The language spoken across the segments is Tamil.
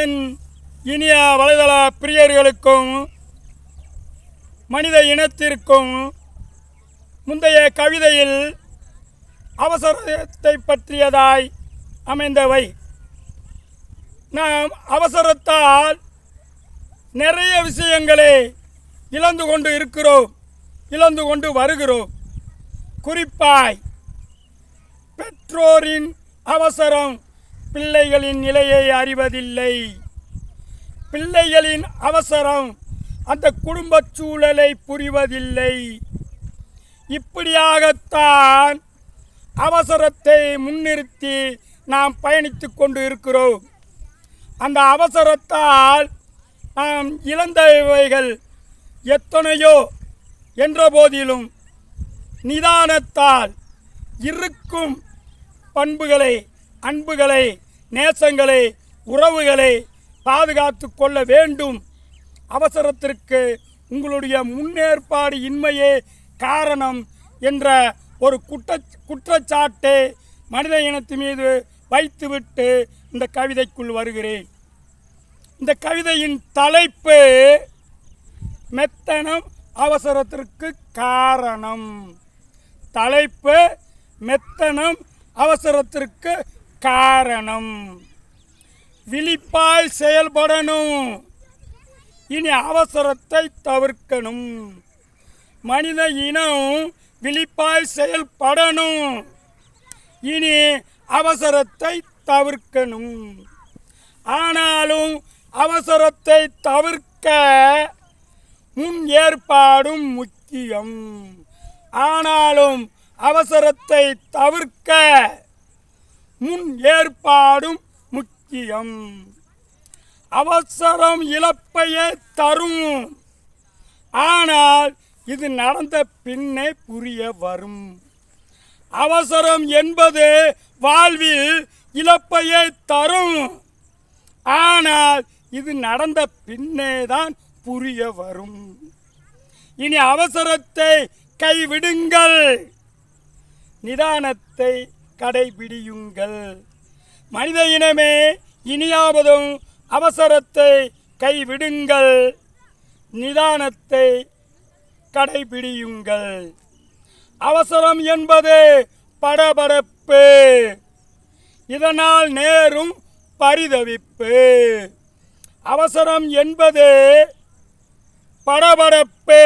என் இனிய வலைதள பிரியர்களுக்கும் மனித இனத்திற்கும் முந்தைய கவிதையில் அவசரத்தை பற்றியதாய் அமைந்தவை. நாம் அவசரத்தால் நிறைய விஷயங்களை இழந்து கொண்டு இருக்கிறோம் இழந்து கொண்டு வருகிறோம். குறிப்பாய் பெற்றோரின் அவசரம் பிள்ளைகளின் நிலையை அறிவதில்லை. பிள்ளைகளின் அவசரம் அந்த குடும்பச் சூழலை புரிவதில்லை. இப்படியாகத்தான் அவசரத்தை முன்னிறுத்தி நாம் பயணித்து கொண்டு இருக்கிறோம். அந்த அவசரத்தால் நாம் இழந்தவைகள் எத்தனையோ என்ற போதிலும் நிதானத்தால் இருக்கும் பண்புகளை அன்புகளை நேசங்களை உறவுகளை பாதுகாத்து கொள்ள வேண்டும். அவசரத்திற்கு உங்களுடைய முன்னேற்பாடு இன்மையே காரணம் என்ற ஒரு குற்ற குற்றச்சாட்டை மனித இனத்து மீது வைத்துவிட்டு இந்த கவிதைக்குள் வருகிறேன். இந்த கவிதையின் தலைப்பு மெத்தனம் அவசரத்திற்கு காரணம். தலைப்பு மெத்தனம் அவசரத்திற்கு காரணம். விழிப்பாய் செயல்படணும். இனி அவசரத்தை தவிர்க்கணும். மனித இனம் விழிப்பாய் செயல்படணும். இனி அவசரத்தை தவிர்க்கணும். ஆனாலும் அவசரத்தை தவிர்க்க முன் ஏற்பாடும் முக்கியம். ஆனாலும் அவசரத்தை தவிர்க்க முன் ஏற்பாடும் முக்கியம். அவசரம் இழப்பையே தரும். ஆனால் இது நடந்த பின்னே புரிய வரும். அவசரம் என்பது வாழ்வில் இழப்பையே தரும். ஆனால் இது நடந்த பின்னே தான் புரிய வரும். இனி அவசரத்தை கைவிடுங்கள். நிதானத்தை கடைபிடியுங்கள். மனித இனமே இனியாவதும் அவசரத்தை கைவிடுங்கள். நிதானத்தை கடைபிடியுங்கள். அவசரம் என்பது படபடப்பு. இதனால் நேரும் பரிதவிப்பு. அவசரம் என்பது படபடப்பு.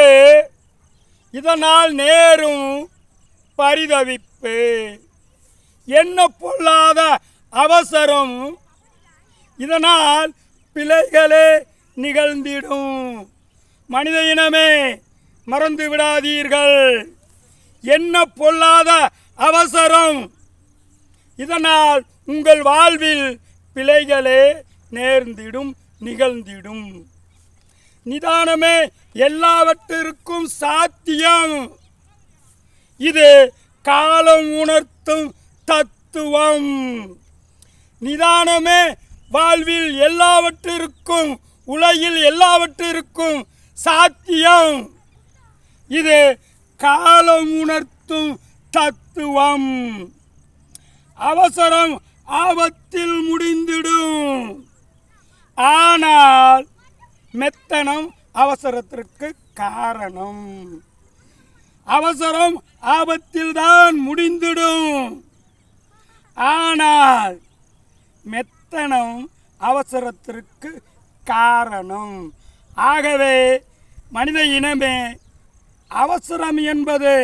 இதனால் நேரும் பரிதவிப்பு. என்ன பொல்லாத அவசரம்? இதனால் பிழைகளே நிகழ்ந்திடும். மனித இனமே மறந்து விடாதீர்கள். என்ன பொல்லாத அவசரம்? இதனால் உங்கள் வாழ்வில் பிழைகளே நேர்ந்திடும் நிகழ்ந்திடும். நிதானமே எல்லாவற்றிற்கும் சாத்தியம். இது காலம் உணர்த்தும் தத்துவம். நிதானமே வாழ்வில் எல்லாவற்றிற்கும் உலகில் எல்லாவற்றிற்கும் சாத்தியம். இது காலம் உணர்த்தும் தத்துவம். அவசரம் ஆபத்தில் முடிந்திடும். ஆனால் மெத்தனம் அவசரத்திற்கு காரணம். அவசரம் ஆபத்தில் தான் முடிந்திடும். ஆனால் மெத்தனம் அவசரத்திற்கு காரணம். ஆகவே மனித இனமே அவசரம் என்பது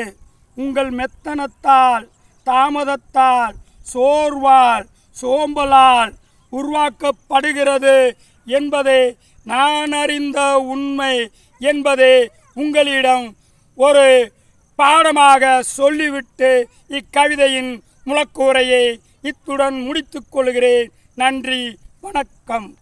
உங்கள் மெத்தனத்தால் தாமதத்தால் சோர்வால் சோம்பலால் உருவாக்கப்படுகிறது என்பதே நான் அறிந்த உண்மை என்பதே உங்களிடம் ஒரு பாடமாக சொல்லிவிட்டு இக்கவிதையின் முழக்கூரையை இத்துடன் முடித்துக் கொள்கிறேன். நன்றி வணக்கம்.